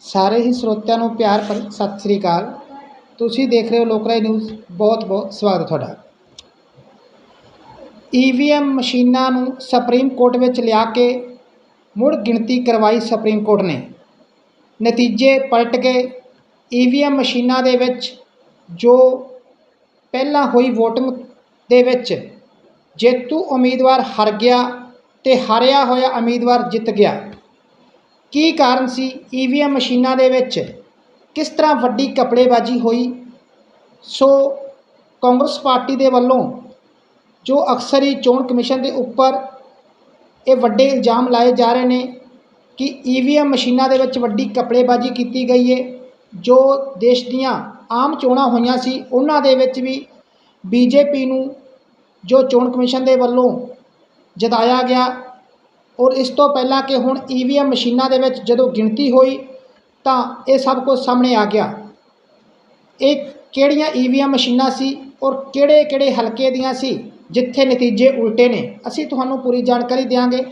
ਸਾਰੇ ਹੀ ਸਰੋਤਿਆਂ ਨੂੰ ਪਿਆਰ ਭਰੀ ਸਤਿ ਸ੍ਰੀ ਅਕਾਲ। ਤੁਸੀਂ ਦੇਖ ਰਹੇ ਹੋ ਲੋਕਰਾਏ ਨਿਊਜ਼। ਬਹੁਤ ਬਹੁਤ ਸਵਾਗਤ ਹੈ ਤੁਹਾਡਾ। ਈਵੀਐਮ ਮਸ਼ੀਨਾਂ ਨੂੰ ਸੁਪਰੀਮ ਕੋਰਟ ਵਿੱਚ ਲਿਆ ਕੇ ਮੁੜ ਗਿਣਤੀ ਕਰਵਾਈ ਸੁਪਰੀਮ ਕੋਰਟ ਨੇ। ਨਤੀਜੇ ਪਲਟ ਗਏ। ਈਵੀਐਮ ਮਸ਼ੀਨਾਂ ਦੇ ਵਿੱਚ ਜੋ ਪਹਿਲਾਂ ਹੋਈ VOTING ਦੇ ਵਿੱਚ ਜੇਤੂ ਉਮੀਦਵਾਰ ਹਾਰ ਗਿਆ ਤੇ ਹਾਰਿਆ ਹੋਇਆ ਉਮੀਦਵਾਰ ਜਿੱਤ ਗਿਆ। ਕੀ ਕਾਰਨ ਸੀ ਈਵੀਐਮ ਮਸ਼ੀਨਾਂ ਦੇ ਵਿੱਚ? ਕਿਸ ਤਰ੍ਹਾਂ ਵੱਡੀ ਕਪੜੇਬਾਜ਼ੀ ਹੋਈ? ਸੋ ਕਾਂਗਰਸ ਪਾਰਟੀ ਦੇ ਵੱਲੋਂ ਜੋ ਅਕਸਰ ਹੀ ਚੋਣ ਕਮਿਸ਼ਨ ਦੇ ਉੱਪਰ ਇਹ ਵੱਡੇ ਇਲਜ਼ਾਮ ਲਾਏ ਜਾ ਰਹੇ ਨੇ ਕਿ ਈਵੀਐਮ ਮਸ਼ੀਨਾਂ ਦੇ ਵਿੱਚ ਵੱਡੀ ਕਪੜੇਬਾਜ਼ੀ ਕੀਤੀ ਗਈ ਹੈ ਜੋ ਦੇਸ਼ ਦੀਆਂ ਆਮ ਚੋਣਾਂ ਹੋਈਆਂ ਸੀ, ਉਹਨਾਂ ਦੇ ਵਿੱਚ ਵੀ ਬੀਜੇਪੀ ਨੂੰ ਜੋ ਚੋਣ ਕਮਿਸ਼ਨ ਦੇ ਵੱਲੋਂ ਜਤਾਇਆ ਗਿਆ ਔਰ ਇਸ ਤੋਂ ਪਹਿਲਾਂ ਕਿ ਹੁਣ ਈਵੀਐਮ ਮਸ਼ੀਨਾਂ ਦੇ ਵਿੱਚ ਜਦੋਂ ਗਿਣਤੀ ਹੋਈ ਤਾਂ ਇਹ ਸਭ ਕੁਝ ਸਾਹਮਣੇ ਆ ਗਿਆ। ਇਹ ਕਿਹੜੀਆਂ ਈਵੀਐਮ ਮਸ਼ੀਨਾਂ ਸੀ ਔਰ ਕਿਹੜੇ ਕਿਹੜੇ ਹਲਕੇ ਦੀਆਂ ਸੀ, ਜਿੱਥੇ ਨਤੀਜੇ ਉਲਟੇ ਨੇ, ਅਸੀਂ ਤੁਹਾਨੂੰ ਪੂਰੀ ਜਾਣਕਾਰੀ ਦਿਆਂਗੇ।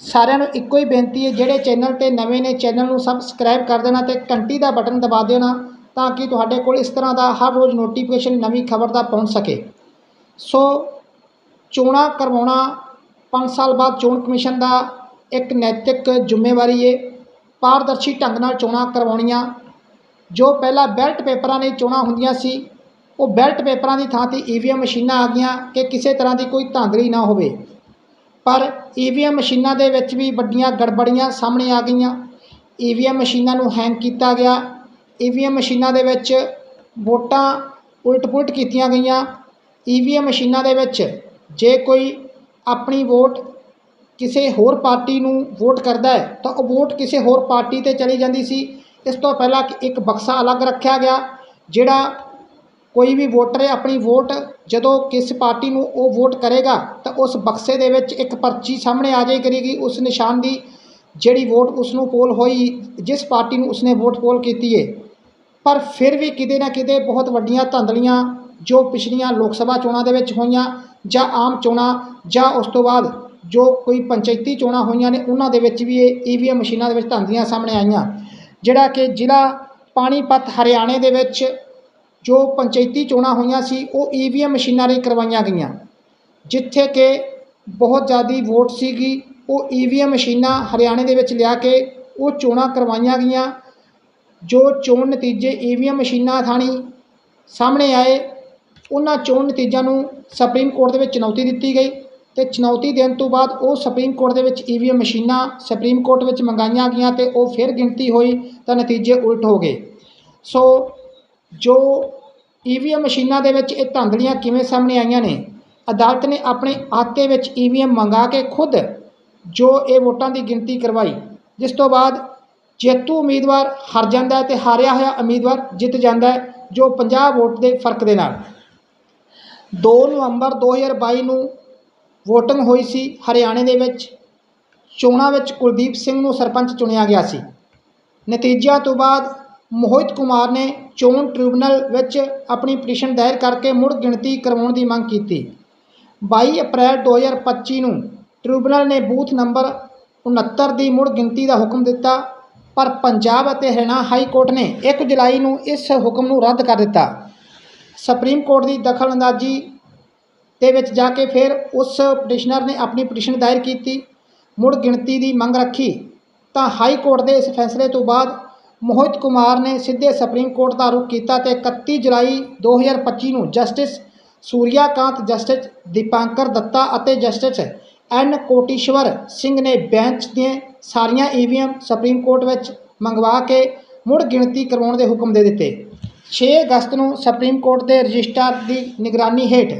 ਸਾਰਿਆਂ ਨੂੰ ਇੱਕੋ ਹੀ ਬੇਨਤੀ ਹੈ, ਜਿਹੜੇ ਚੈਨਲ ਤੇ ਨਵੇਂ ਨੇ, ਚੈਨਲ ਨੂੰ ਸਬਸਕ੍ਰਾਈਬ ਕਰ ਦੇਣਾ ਤੇ ਘੰਟੀ ਦਾ ਬਟਨ ਦਬਾ ਦੇਣਾ ਤਾਂ ਕਿ ਤੁਹਾਡੇ ਕੋਲ ਇਸ ਤਰ੍ਹਾਂ ਦਾ ਹਰ ਰੋਜ਼ ਨੋਟੀਫਿਕੇਸ਼ਨ ਨਵੀਂ ਖਬਰ ਦਾ ਪਹੁੰਚ ਸਕੇ। ਸੋ ਚੋਣਾਂ ਕਰਵਾਉਣਾ 5 ਸਾਲ ਬਾਅਦ ਚੋਣ ਕਮਿਸ਼ਨ ਦਾ ਇੱਕ ਨੈਤਿਕ ਜ਼ਿੰਮੇਵਾਰੀ ਹੈ ਪਾਰਦਰਸ਼ੀ ਢੰਗ ਨਾਲ ਚੋਣਾਂ ਕਰਵਾਉਣੀਆਂ। ਜੋ ਪਹਿਲਾਂ ਬੈਲਟ ਪੇਪਰਾਂ ਨੇ ਚੋਣਾਂ ਹੁੰਦੀਆਂ ਸੀ, ਉਹ ਬੈਲਟ ਪੇਪਰਾਂ ਦੀ ਥਾਂ ਤੇ ਈਵੀਐਮ ਮਸ਼ੀਨਾਂ ਆ ਗਈਆਂ ਕਿ ਕਿਸੇ ਤਰ੍ਹਾਂ ਦੀ ਕੋਈ ਧਾਂਦਲੀ ਨਾ ਹੋਵੇ। ਪਰ ਈਵੀਐਮ ਮਸ਼ੀਨਾਂ ਦੇ ਵਿੱਚ ਵੀ ਵੱਡੀਆਂ ਗੜਬੜੀਆਂ ਸਾਹਮਣੇ ਆ ਗਈਆਂ। ਈਵੀਐਮ ਮਸ਼ੀਨਾਂ ਨੂੰ ਹੈਂਗ ਕੀਤਾ ਗਿਆ। ਈਵੀਐਮ ਮਸ਼ੀਨਾਂ ਦੇ ਵਿੱਚ ਵੋਟਾਂ ਉਲਟ ਪੁਲਟ ਕੀਤੀਆਂ ਗਈਆਂ। ਈਵੀਐਮ ਮਸ਼ੀਨਾਂ ਦੇ ਵਿੱਚ ਜੇ ਕੋਈ ਆਪਣੀ ਵੋਟ ਕਿਸੇ ਹੋਰ ਪਾਰਟੀ ਨੂੰ ਵੋਟ ਕਰਦਾ ਹੈ, ਤਾਂ ਉਹ ਵੋਟ ਕਿਸੇ ਹੋਰ ਪਾਰਟੀ ਤੇ ਚਲੀ ਜਾਂਦੀ ਸੀ। ਇਸ ਤੋਂ ਪਹਿਲਾਂ ਕਿ ਇੱਕ ਬਕਸਾ ਅਲੱਗ ਰੱਖਿਆ ਗਿਆ, ਜਿਹੜਾ ਕੋਈ ਵੀ ਵੋਟਰ ਹੈ, ਆਪਣੀ ਵੋਟ ਜਦੋਂ ਕਿਸ ਪਾਰਟੀ ਨੂੰ ਉਹ ਵੋਟ ਕਰੇਗਾ, ਤਾਂ ਉਸ ਬਕਸੇ ਦੇ ਵਿੱਚ ਇੱਕ ਪਰਚੀ ਸਾਹਮਣੇ ਆ ਜਾਈ ਕਰੇਗੀ। ਉਸ ਨਿਸ਼ਾਨ ਦੀ ਜਿਹੜੀ ਵੋਟ ਉਸ ਨੂੰ ਪੋਲ ਹੋਈ, ਜਿਸ ਪਾਰਟੀ ਨੂੰ ਉਸਨੇ ਵੋਟ ਪੋਲ ਕੀਤੀ ਹੈ ਪਰ ਫਿਰ ਵੀ ਕਿਤੇ ਨਾ ਕਿਤੇ ਬਹੁਤ ਵੱਡੀਆਂ ਧੰਦਲੀਆਂ ਜੋ ਪਿਛਲੀਆਂ ਲੋਕ ਸਭਾ ਚੋਣਾਂ ਦੇ ਵਿੱਚ ਹੋਈਆਂ ਜਾਂ ਆਮ ਚੋਣਾਂ ਜਾਂ ਉਸ ਤੋਂ ਬਾਅਦ ਜੋ ਕੋਈ ਪੰਚਾਇਤੀ ਚੋਣਾਂ ਹੋਈਆਂ ਨੇ, ਉਹਨਾਂ ਦੇ ਵਿੱਚ ਵੀ ਇਹ ਈਵੀਐਮ ਮਸ਼ੀਨਾਂ ਦੇ ਵਿੱਚ ਧੰਦੀਆਂ ਸਾਹਮਣੇ ਆਈਆਂ। ਜਿਹੜਾ ਕਿ ਜ਼ਿਲ੍ਹਾ ਪਾਣੀਪਤ ਹਰਿਆਣੇ ਦੇ ਵਿੱਚ ਜੋ ਪੰਚਾਇਤੀ ਚੋਣਾਂ ਹੋਈਆਂ ਸੀ, ਉਹ ਈਵੀਐਮ ਮਸ਼ੀਨਾਂ ਰਾਹੀਂ ਕਰਵਾਈਆਂ ਗਈਆਂ। ਜਿੱਥੇ ਕਿ ਬਹੁਤ ਜ਼ਿਆਦੀ ਵੋਟ ਸੀਗੀ, ਉਹ ਈਵੀਐਮ ਮਸ਼ੀਨਾਂ ਹਰਿਆਣੇ ਦੇ ਵਿੱਚ ਲਿਆ ਕੇ ਉਹ ਚੋਣਾਂ ਕਰਵਾਈਆਂ ਗਈਆਂ। ਜੋ ਚੋਣ ਨਤੀਜੇ ਈਵੀਐਮ ਮਸ਼ੀਨਾਂ ਥਾਣੀ ਸਾਹਮਣੇ ਆਏ ਉਹਨਾਂ ਚੋਣ ਨਤੀਜਿਆਂ ਨੂੰ ਸੁਪਰੀਮ ਕੋਰਟ ਦੇ ਵਿੱਚ ਚੁਣੌਤੀ ਦਿੱਤੀ ਗਈ ਤੇ ਚੁਣੌਤੀ ਦੇਣ ਤੋਂ ਬਾਅਦ ਉਹ ਸੁਪਰੀਮ ਕੋਰਟ ਦੇ ਵਿੱਚ ਈਵੀਐਮ ਮਸ਼ੀਨਾਂ ਸੁਪਰੀਮ ਕੋਰਟ ਵਿੱਚ ਮੰਗਾਈਆਂ ਗਈਆਂ ਤੇ ਉਹ ਫਿਰ ਗਿਣਤੀ ਹੋਈ ਤਾਂ ਨਤੀਜੇ ਉਲਟ ਹੋ ਗਏ। ਸੋ ਜੋ ਈਵੀਐਮ ਮਸ਼ੀਨਾਂ ਦੇ ਵਿੱਚ ਇਹ ਧਾਂਦਲੀਆਂ ਕਿਵੇਂ ਸਾਹਮਣੇ ਆਈਆਂ ਨੇ? ਅਦਾਲਤ ਨੇ ਆਪਣੇ ਆਤੇ ਵਿੱਚ ਈਵੀਐਮ ਮੰਗਾ ਕੇ ਖੁਦ ਜੋ ਇਹ ਵੋਟਾਂ ਦੀ ਗਿਣਤੀ ਕਰਵਾਈ, ਜਿਸ ਤੋਂ ਬਾਅਦ ਜੇਤੂ ਉਮੀਦਵਾਰ ਹਾਰ ਜਾਂਦਾ ਹੈ ਤੇ ਹਾਰਿਆ ਹੋਇਆ ਉਮੀਦਵਾਰ ਜਿੱਤ ਜਾਂਦਾ ਜੋ 50 ਵੋਟ ਦੇ ਫ਼ਰਕ ਦੇ ਨਾਲ। 2 ਨਵੰਬਰ 2022 ਨੂੰ VOTING ਹੋਈ ਸੀ ਹਰਿਆਣੇ ਦੇ ਵਿੱਚ। ਚੋਣਾਂ ਵਿੱਚ ਕੁਲਦੀਪ ਸਿੰਘ ਨੂੰ ਸਰਪੰਚ ਚੁਣਿਆ ਗਿਆ ਸੀ। ਨਤੀਜਿਆਂ ਤੋਂ ਬਾਅਦ ਮੋਹਿਤ ਕੁਮਾਰ ਨੇ ਚੋਣ ਟ੍ਰਿਬਿਊਨਲ ਵਿੱਚ ਆਪਣੀ ਪਟੀਸ਼ਨ ਦਾਇਰ ਕਰਕੇ ਮੁੜ ਗਿਣਤੀ ਕਰਵਾਉਣ ਦੀ ਮੰਗ ਕੀਤੀ। 22 ਅਪ੍ਰੈਲ 2025 ਨੂੰ ਟ੍ਰਿਬਿਊਨਲ ਨੇ ਬੂਥ ਨੰਬਰ 69 ਦੀ ਮੁੜ ਗਿਣਤੀ ਦਾ ਹੁਕਮ ਦਿੱਤਾ, ਪਰ ਪੰਜਾਬ ਅਤੇ ਹਰਿਆਣਾ ਹਾਈ ਕੋਰਟ ਨੇ 1 ਜੁਲਾਈ ਨੂੰ ਇਸ ਹੁਕਮ ਨੂੰ ਰੱਦ ਕਰ ਦਿੱਤਾ। ਸੁਪਰੀਮ ਕੋਰਟ ਦੀ ਦਖਲਅੰਦਾਜ਼ੀ ਦੇ ਵਿੱਚ ਜਾ ਕੇ ਫਿਰ ਉਸ ਪਟੀਸ਼ਨਰ ਨੇ ਆਪਣੀ ਪਟੀਸ਼ਨ ਦਾਇਰ ਕੀਤੀ, ਮੁੜ ਗਿਣਤੀ ਦੀ ਮੰਗ ਰੱਖੀ, ਤਾਂ ਹਾਈ ਕੋਰਟ ਦੇ ਇਸ ਫੈਸਲੇ ਤੋਂ ਬਾਅਦ ਮੋਹਿਤ ਕੁਮਾਰ ਨੇ ਸਿੱਧੇ ਸੁਪਰੀਮ ਕੋਰਟ ਦਾ ਰੁਖ ਕੀਤਾ ਤੇ 31 ਜੁਲਾਈ 2025 ਨੂੰ ਜਸਟਿਸ ਸੂਰਿਆਕਾਂਤ ਜਸਟਿਸ ਦੀਪਾਂਕਰ ਦੱਤਾ ਅਤੇ ਜਸਟਿਸ ਐਨ ਕੋਟੀਸ਼ਵਰ ਸਿੰਘ ਨੇ ਬੈਂਚ ਦੀਆਂ ਸਾਰੀਆਂ ਈਵੀਐਮ ਸੁਪਰੀਮ ਕੋਰਟ ਵਿੱਚ ਮੰਗਵਾ ਕੇ ਮੁੜ ਗਿਣਤੀ ਕਰਵਾਉਣ ਦੇ ਹੁਕਮ ਦੇ ਦਿੱਤੇ। 6 ਅਗਸਤ ਨੂੰ ਸੁਪਰੀਮ ਕੋਰਟ ਦੇ ਰਜਿਸਟਰ ਦੀ ਨਿਗਰਾਨੀ ਹੇਠ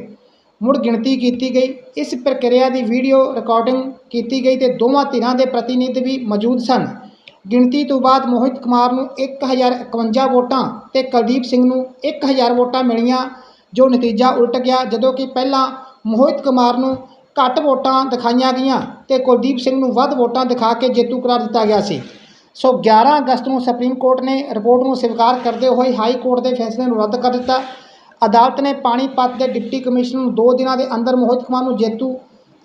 ਮੁੜ ਗਿਣਤੀ ਕੀਤੀ ਗਈ। ਇਸ ਪ੍ਰਕਿਰਿਆ ਦੀ ਵੀਡੀਓ ਰਿਕਾਰਡਿੰਗ ਕੀਤੀ ਗਈ ਤੇ ਦੋਵਾਂ ਧਿਰਾਂ ਦੇ ਪ੍ਰਤੀਨਿਧ ਵੀ ਮੌਜੂਦ ਸਨ। ਗਿਣਤੀ ਤੋਂ ਬਾਅਦ ਮੋਹਿਤ ਕੁਮਾਰ ਨੂੰ 1051 ਵੋਟਾਂ ਤੇ ਕੁਲਦੀਪ ਸਿੰਘ ਨੂੰ 1000 ਵੋਟਾਂ ਮਿਲੀਆਂ, ਜੋ ਨਤੀਜਾ ਉਲਟ ਗਿਆ, ਜਦੋਂ ਕਿ ਪਹਿਲਾਂ ਮੋਹਿਤ ਕੁਮਾਰ ਨੂੰ ਘੱਟ ਵੋਟਾਂ ਦਿਖਾਈਆਂ ਗਈਆਂ ਤੇ ਕੁਲਦੀਪ ਸਿੰਘ ਨੂੰ ਵੱਧ ਵੋਟਾਂ ਦਿਖਾ ਕੇ ਜੇਤੂ ਕਰਾਰ ਦਿੱਤਾ ਗਿਆ ਸੀ। ਸੋ 11 ਅਗਸਤ ਨੂੰ ਸੁਪਰੀਮ ਕੋਰਟ ਨੇ ਰਿਪੋਰਟ ਨੂੰ ਸਵੀਕਾਰ ਕਰਦੇ ਹੋਏ ਹਾਈ ਕੋਰਟ ਦੇ ਫੈਸਲੇ ਨੂੰ ਰੱਦ ਕਰ ਦਿੱਤਾ। ਅਦਾਲਤ ਨੇ ਪਾਣੀਪਤ ਦੇ ਡਿਪਟੀ ਕਮਿਸ਼ਨਰ ਨੂੰ 2 ਦਿਨਾਂ ਦੇ ਅੰਦਰ ਮੋਹਿਤ ਕੁਮਾਰ ਨੂੰ ਜੇਤੂ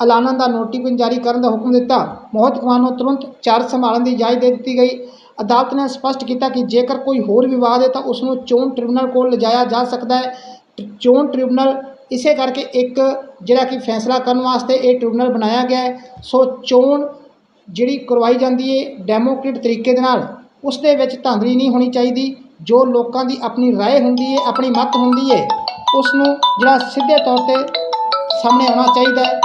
ਐਲਾਨਣ ਦਾ ਨੋਟੀਫਿਕੇਸ਼ਨ ਜਾਰੀ ਕਰਨ ਦਾ ਹੁਕਮ ਦਿੱਤਾ। ਮੋਹਿਤ ਕੁਮਾਰ ਨੂੰ ਤੁਰੰਤ ਚਾਰਜ ਸੰਭਾਲਣ ਦੀ ਇਜਾਜ਼ਤ ਦੇ ਦਿੱਤੀ ਗਈ। ਅਦਾਲਤ ਨੇ ਸਪਸ਼ਟ ਕੀਤਾ ਕਿ ਜੇਕਰ ਕੋਈ ਹੋਰ ਵਿਵਾਦ ਹੈ ਤਾਂ ਉਸ ਨੂੰ ਚੋਣ ਟ੍ਰਿਬਿਊਨਲ ਕੋਲ ਲਿਜਾਇਆ ਜਾ ਸਕਦਾ ਹੈ। ਟ- ਚੋਣ ਟ੍ਰਿਬਿਊਨਲ ਇਸੇ ਕਰਕੇ ਇੱਕ ਜਿਹੜਾ ਕਿ ਫੈਸਲਾ ਕਰਨ ਵਾਸਤੇ ਇਹ ਟ੍ਰਿਬਿਊਨਲ ਬਣਾਇਆ ਗਿਆ ਹੈ। ਸੋ ਚੋਣ ਜਿਹੜੀ ਕਰਵਾਈ ਜਾਂਦੀ ਹੈ ਡੈਮੋਕ੍ਰੇਟ ਤਰੀਕੇ ਦੇ ਨਾਲ ਉਸ ਦੇ ਵਿੱਚ ਧਾਂਦਲੀ ਨਹੀਂ ਹੋਣੀ ਚਾਹੀਦੀ ਜੋ ਲੋਕਾਂ ਦੀ ਆਪਣੀ رائے ਹੁੰਦੀ ਹੈ ਆਪਣੀ ਮਤ ਹੁੰਦੀ ਹੈ ਉਸ ਨੂੰ ਜਿਹੜਾ ਸਿੱਧੇ ਤੌਰ ਤੇ ਸਾਹਮਣੇ ਆਉਣਾ ਚਾਹੀਦਾ ਹੈ